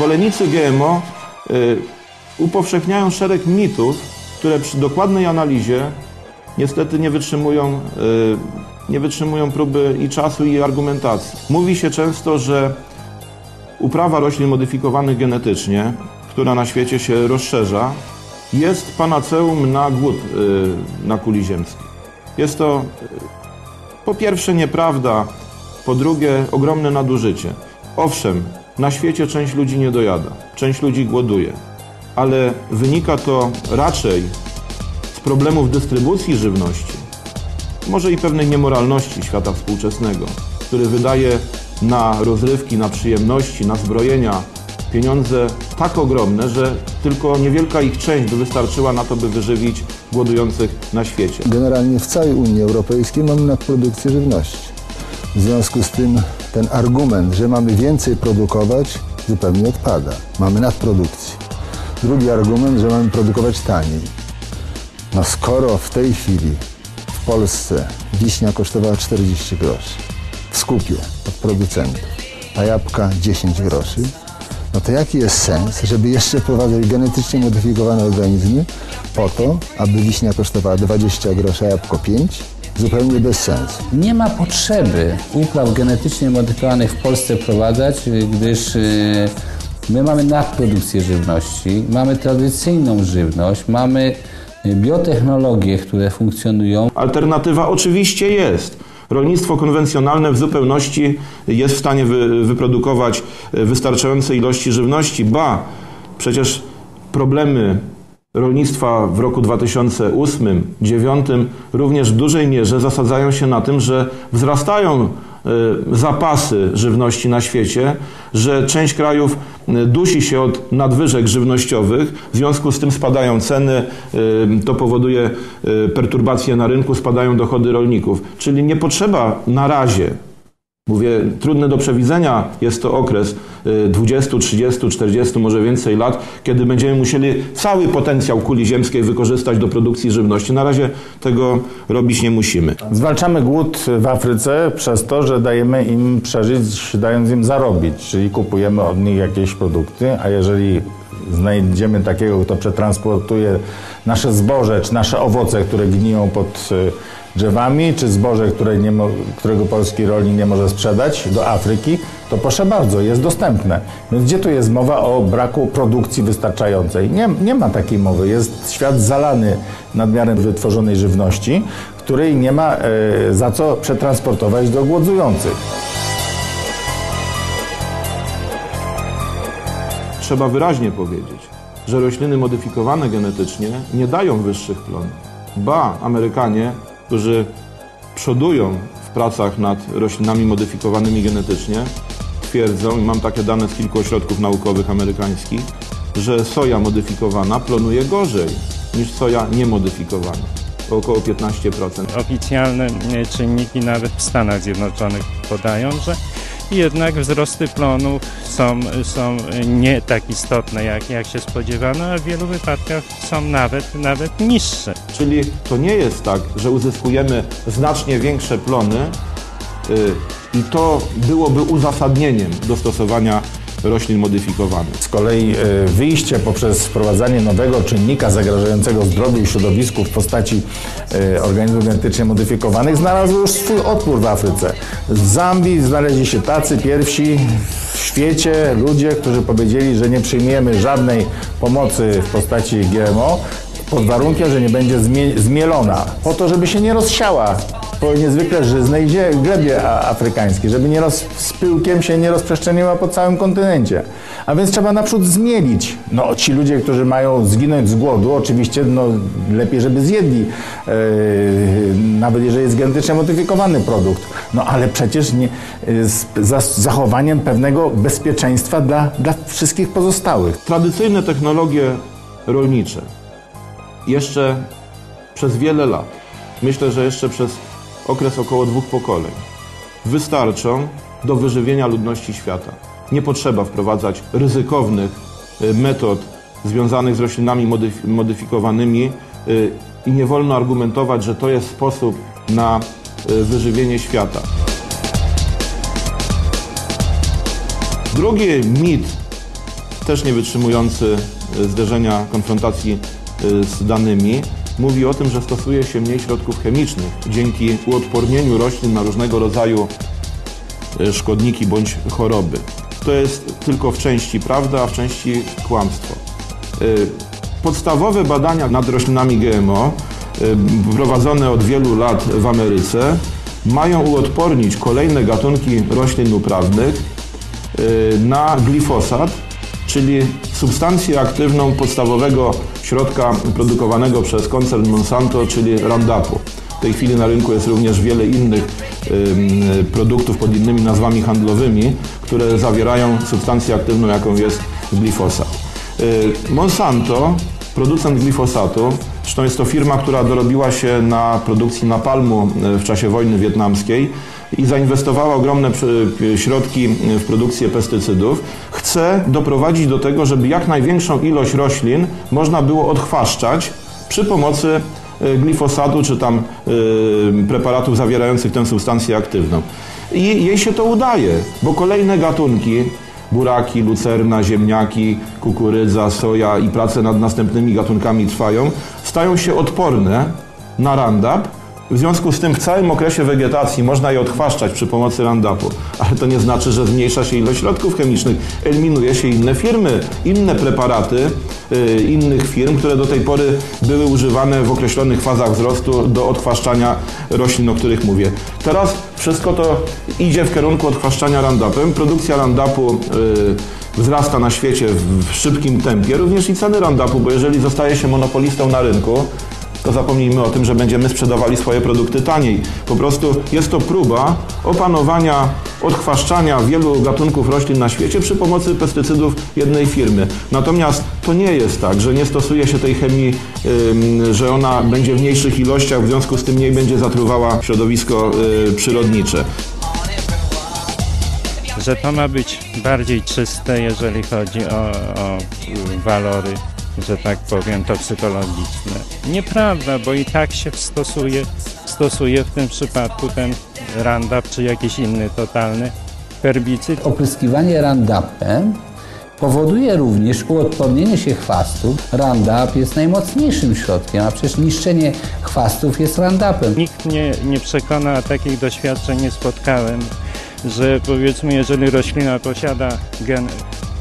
Zwolennicy GMO y, upowszechniają szereg mitów, które przy dokładnej analizie niestety nie wytrzymują, y, nie wytrzymują próby i czasu, i argumentacji. Mówi się często, że uprawa roślin modyfikowanych genetycznie, która na świecie się rozszerza, jest panaceum na głód y, na kuli ziemskiej. Jest to po pierwsze nieprawda, po drugie ogromne nadużycie. Owszem, na świecie część ludzi nie dojada, część ludzi głoduje, ale wynika to raczej z problemów dystrybucji żywności, może i pewnej niemoralności świata współczesnego, który wydaje na rozrywki, na przyjemności, na zbrojenia pieniądze tak ogromne, że tylko niewielka ich część by wystarczyła na to, by wyżywić głodujących na świecie. Generalnie w całej Unii Europejskiej mamy nadprodukcję żywności. W związku z tym ten argument, że mamy więcej produkować, zupełnie odpada. Mamy nadprodukcję. Drugi argument, że mamy produkować taniej. No skoro w tej chwili w Polsce wiśnia kosztowała 40 groszy w skupie od producentów, a jabłka 10 groszy, no to jaki jest sens, żeby jeszcze wprowadzać genetycznie modyfikowane organizmy po to, aby wiśnia kosztowała 20 groszy, a jabłko 5? Zupełnie bez sensu. Nie ma potrzeby upraw genetycznie modyfikowanych w Polsce wprowadzać, gdyż y, my mamy nadprodukcję żywności, mamy tradycyjną żywność, mamy biotechnologie, które funkcjonują. Alternatywa oczywiście jest. Rolnictwo konwencjonalne w zupełności jest w stanie wy, wyprodukować wystarczające ilości żywności. Ba, przecież problemy rolnictwa w roku 2008-2009 również w dużej mierze zasadzają się na tym, że wzrastają y, zapasy żywności na świecie, że część krajów y, dusi się od nadwyżek żywnościowych, w związku z tym spadają ceny, y, to powoduje perturbacje na rynku, spadają dochody rolników. Czyli nie potrzeba na razie Mówię, trudny do przewidzenia jest to okres 20, 30, 40, może więcej lat, kiedy będziemy musieli cały potencjał kuli ziemskiej wykorzystać do produkcji żywności. Na razie tego robić nie musimy. Zwalczamy głód w Afryce przez to, że dajemy im przeżyć, dając im zarobić, czyli kupujemy od nich jakieś produkty, a jeżeli znajdziemy takiego, kto przetransportuje nasze zboże czy nasze owoce, które gniją pod drzewami, czy zboże, nie którego polski rolnik nie może sprzedać do Afryki, to proszę bardzo, jest dostępne. Więc gdzie tu jest mowa o braku produkcji wystarczającej? Nie, nie ma takiej mowy. Jest świat zalany nadmiarem wytworzonej żywności, której nie ma e, za co przetransportować do głodujących. Trzeba wyraźnie powiedzieć, że rośliny modyfikowane genetycznie nie dają wyższych plonów. Ba, Amerykanie którzy przodują w pracach nad roślinami modyfikowanymi genetycznie, twierdzą, i mam takie dane z kilku ośrodków naukowych amerykańskich, że soja modyfikowana plonuje gorzej niż soja niemodyfikowana. Około 15%. Oficjalne czynniki nawet w Stanach Zjednoczonych podają, że jednak wzrosty plonów są, są nie tak istotne, jak, jak się spodziewano, a w wielu wypadkach są nawet, nawet niższe. Czyli to nie jest tak, że uzyskujemy znacznie większe plony yy, i to byłoby uzasadnieniem dostosowania roślin modyfikowanych. Z kolei e, wyjście poprzez wprowadzanie nowego czynnika zagrażającego zdrowiu i środowisku w postaci e, organizmów genetycznie modyfikowanych znalazło już swój odpór w Afryce. W Zambii znaleźli się tacy pierwsi w świecie ludzie, którzy powiedzieli, że nie przyjmiemy żadnej pomocy w postaci GMO pod warunkiem, że nie będzie zmielona, po to, żeby się nie rozsiała po niezwykle żyznej glebie afrykańskiej, żeby nie roz, z pyłkiem się nie rozprzestrzeniła po całym kontynencie. A więc trzeba naprzód zmielić. No ci ludzie, którzy mają zginąć z głodu, oczywiście no, lepiej, żeby zjedli, yy, nawet jeżeli jest genetycznie modyfikowany produkt. No ale przecież nie, z, za, z zachowaniem pewnego bezpieczeństwa dla, dla wszystkich pozostałych. Tradycyjne technologie rolnicze jeszcze przez wiele lat, myślę, że jeszcze przez okres około dwóch pokoleń, wystarczą do wyżywienia ludności świata. Nie potrzeba wprowadzać ryzykownych y, metod związanych z roślinami modyfikowanymi y, i nie wolno argumentować, że to jest sposób na y, wyżywienie świata. Drugi mit też nie wytrzymujący zderzenia, konfrontacji z danymi, mówi o tym, że stosuje się mniej środków chemicznych dzięki uodpornieniu roślin na różnego rodzaju y, szkodniki bądź choroby. To jest tylko w części prawda, a w części kłamstwo. Y, Podstawowe badania nad roślinami GMO, y, prowadzone od wielu lat w Ameryce, mają uodpornić kolejne gatunki roślin uprawnych na glifosat, czyli substancję aktywną podstawowego środka produkowanego przez koncern Monsanto, czyli Roundupu. W tej chwili na rynku jest również wiele innych ym, produktów pod innymi nazwami handlowymi, które zawierają substancję aktywną, jaką jest glifosat. Y, Monsanto, producent glifosatu, zresztą jest to firma, która dorobiła się na produkcji napalmu y, w czasie wojny wietnamskiej i zainwestowała ogromne przy- środki w produkcję pestycydów, chce doprowadzić do tego, żeby jak największą ilość roślin można było odchwaszczać przy pomocy glifosatu czy tam preparatów zawierających tę substancję aktywną. I jej się to udaje, bo kolejne gatunki, buraki, lucerna, ziemniaki, kukurydza, soja i prace nad następnymi gatunkami trwają, stają się odporne na Roundup. W związku z tym w całym okresie wegetacji można je odchwaszczać przy pomocy Roundupu, ale to nie znaczy, że zmniejsza się ilość środków chemicznych, eliminuje się inne firmy, inne preparaty innych firm, które do tej pory były używane w określonych fazach wzrostu do odchwaszczania roślin, o których mówię. Teraz wszystko to idzie w kierunku odchwaszczania Roundupem. Produkcja Roundupu y, wzrasta na świecie w szybkim tempie, również i ceny Roundupu, bo jeżeli zostaje się monopolistą na rynku, to zapomnijmy o tym, że będziemy sprzedawali swoje produkty taniej. Po prostu jest to próba opanowania, odchwaszczania wielu gatunków roślin na świecie przy pomocy pestycydów jednej firmy. Natomiast to nie jest tak, że nie stosuje się tej chemii, że ona będzie w mniejszych ilościach, w związku z tym mniej będzie zatruwała środowisko y, przyrodnicze. że to ma być bardziej czyste, jeżeli chodzi o, o walory, że tak powiem, toksykologiczne. Nieprawda, bo i tak się stosuje, stosuje w tym przypadku ten Roundup czy jakiś inny totalny herbicyd. Opryskiwanie Roundupem powoduje również uodpornienie się chwastów. Roundup jest najmocniejszym środkiem, a przecież niszczenie chwastów jest Roundupem. Nikt mnie nie przekona, a takich doświadczeń nie spotkałem, że powiedzmy, jeżeli roślina posiada gen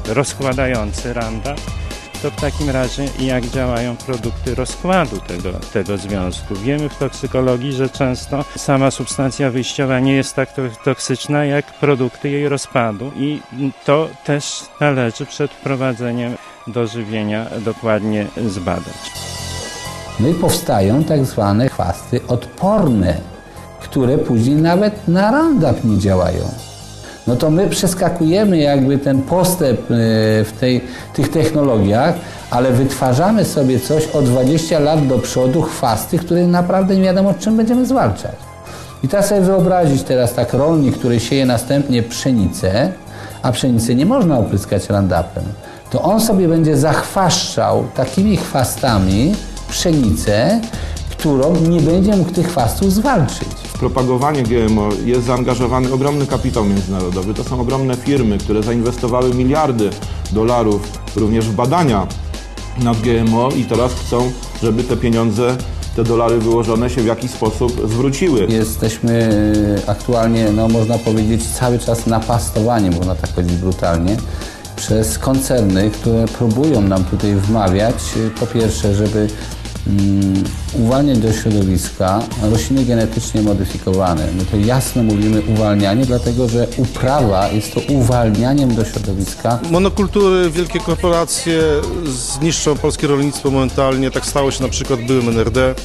rozkładający Roundup, to w takim razie jak działają produkty rozkładu tego, tego związku. Wiemy w toksykologii, że często sama substancja wyjściowa nie jest tak to- toksyczna jak produkty jej rozpadu i to też należy przed wprowadzeniem do żywienia dokładnie zbadać. No i powstają tak zwane chwasty odporne, które później nawet na Roundup nie działają. No to my przeskakujemy jakby ten postęp e, w tej, tych technologiach, ale wytwarzamy sobie coś o 20 lat do przodu, chwasty, które naprawdę nie wiadomo czym będziemy zwalczać. I teraz sobie wyobrazić teraz tak rolnik, który sieje następnie pszenicę, a pszenicy nie można opryskać Roundupem, to on sobie będzie zachwaszczał takimi chwastami pszenicę, którą nie będzie mógł tych chwastów zwalczyć. Propagowanie GMO jest zaangażowany ogromny kapitał międzynarodowy. To są ogromne firmy, które zainwestowały miliardy dolarów również w badania nad GMO i teraz chcą, żeby te pieniądze, te dolary wyłożone się w jakiś sposób zwróciły. Jesteśmy e, aktualnie, no można powiedzieć, cały czas napastowani, można tak powiedzieć brutalnie, przez koncerny, które próbują nam tutaj wmawiać, e, po pierwsze, żeby uwalniać do środowiska rośliny genetycznie modyfikowane. My to jasno mówimy uwalnianie, dlatego że uprawa jest to uwalnianiem do środowiska Monokultury, wielkie korporacje zniszczą polskie rolnictwo momentalnie. Tak stało się na przykład w byłym NRD.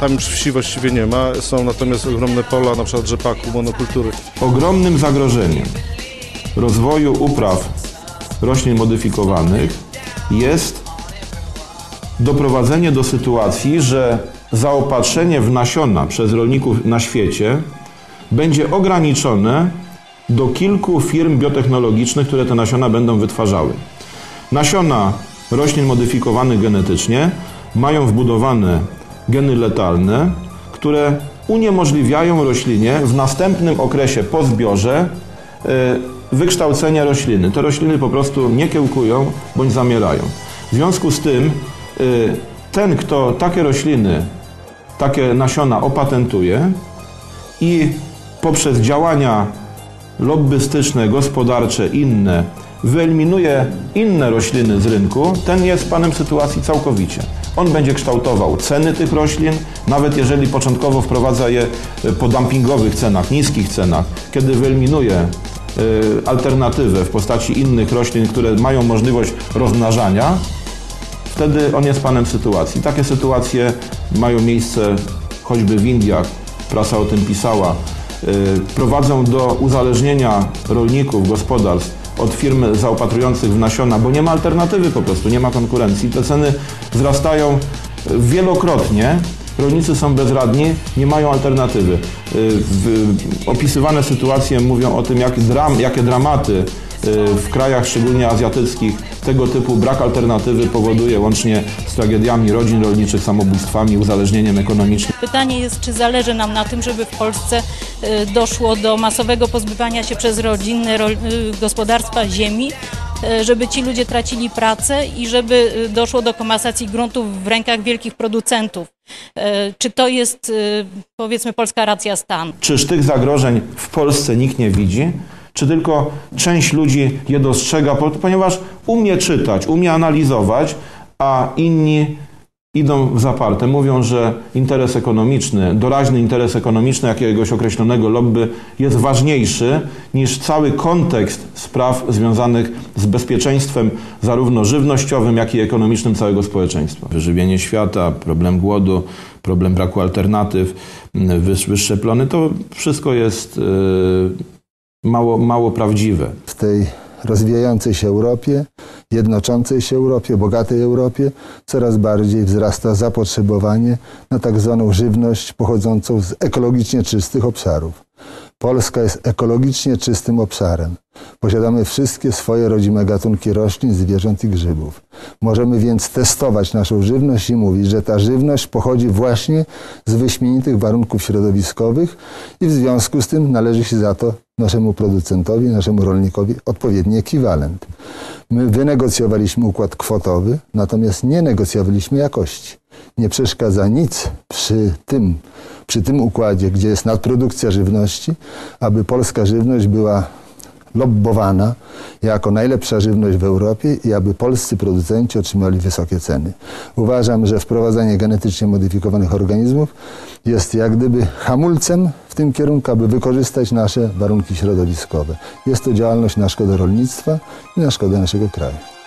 Tam już wsi właściwie nie ma. Są natomiast ogromne pola, na przykład rzepaku, monokultury. Ogromnym zagrożeniem rozwoju upraw roślin modyfikowanych jest doprowadzenie do sytuacji, że zaopatrzenie w nasiona przez rolników na świecie będzie ograniczone do kilku firm biotechnologicznych, które te nasiona będą wytwarzały. Nasiona roślin modyfikowanych genetycznie mają wbudowane geny letalne, które uniemożliwiają roślinie w następnym okresie po zbiorze e, wykształcenia rośliny. Te rośliny po prostu nie kiełkują bądź zamierają. W związku z tym ten, kto takie rośliny, takie nasiona opatentuje i poprzez działania lobbystyczne, gospodarcze, inne, wyeliminuje inne rośliny z rynku, ten jest panem sytuacji całkowicie. On będzie kształtował ceny tych roślin, nawet jeżeli początkowo wprowadza je y, po dumpingowych cenach, niskich cenach, kiedy wyeliminuje y, alternatywę w postaci innych roślin, które mają możliwość rozmnażania, wtedy on jest panem sytuacji. Takie sytuacje mają miejsce choćby w Indiach, prasa o tym pisała. Yy, Prowadzą do uzależnienia rolników, gospodarstw od firm zaopatrujących w nasiona, bo nie ma alternatywy po prostu, nie ma konkurencji. Te ceny wzrastają wielokrotnie. Rolnicy są bezradni, nie mają alternatywy. W- Opisywane sytuacje mówią o tym, jak dram, jakie dramaty w krajach, szczególnie azjatyckich, tego typu brak alternatywy powoduje łącznie z tragediami rodzin rolniczych, samobójstwami, uzależnieniem ekonomicznym. Pytanie jest, czy zależy nam na tym, żeby w Polsce y, doszło do masowego pozbywania się przez rodzinne ro- y, gospodarstwa ziemi, y, żeby ci ludzie tracili pracę i żeby y, doszło do komasacji gruntów w rękach wielkich producentów. Y, Czy to jest, y, powiedzmy, polska racja stanu? Czyż tych zagrożeń w Polsce nikt nie widzi? Czy tylko część ludzi je dostrzega, po- ponieważ umie czytać, umie analizować, a inni idą w zaparte. Mówią, że interes ekonomiczny, doraźny interes ekonomiczny jakiegoś określonego lobby jest ważniejszy niż cały kontekst spraw związanych z bezpieczeństwem zarówno żywnościowym, jak i ekonomicznym całego społeczeństwa. Wyżywienie świata, problem głodu, problem braku alternatyw, mm, wyż- wyższe plony, to wszystko jest yy, mało, mało prawdziwe. w tej rozwijającej się Europie, jednoczącej się Europie, bogatej Europie, coraz bardziej wzrasta zapotrzebowanie na tak zwaną żywność pochodzącą z ekologicznie czystych obszarów. Polska jest ekologicznie czystym obszarem. Posiadamy wszystkie swoje rodzime gatunki roślin, zwierząt i grzybów. Możemy więc testować naszą żywność i mówić, że ta żywność pochodzi właśnie z wyśmienitych warunków środowiskowych i w związku z tym należy się za to naszemu producentowi, naszemu rolnikowi odpowiedni ekwiwalent. My wynegocjowaliśmy układ kwotowy, natomiast nie negocjowaliśmy jakości. Nie przeszkadza nic przy tym, przy tym układzie, gdzie jest nadprodukcja żywności, aby polska żywność była lobbowana jako najlepsza żywność w Europie i aby polscy producenci otrzymali wysokie ceny. Uważam, że wprowadzanie genetycznie modyfikowanych organizmów jest jak gdyby hamulcem w tym kierunku, aby wykorzystać nasze warunki środowiskowe. Jest to działalność na szkodę rolnictwa i na szkodę naszego kraju.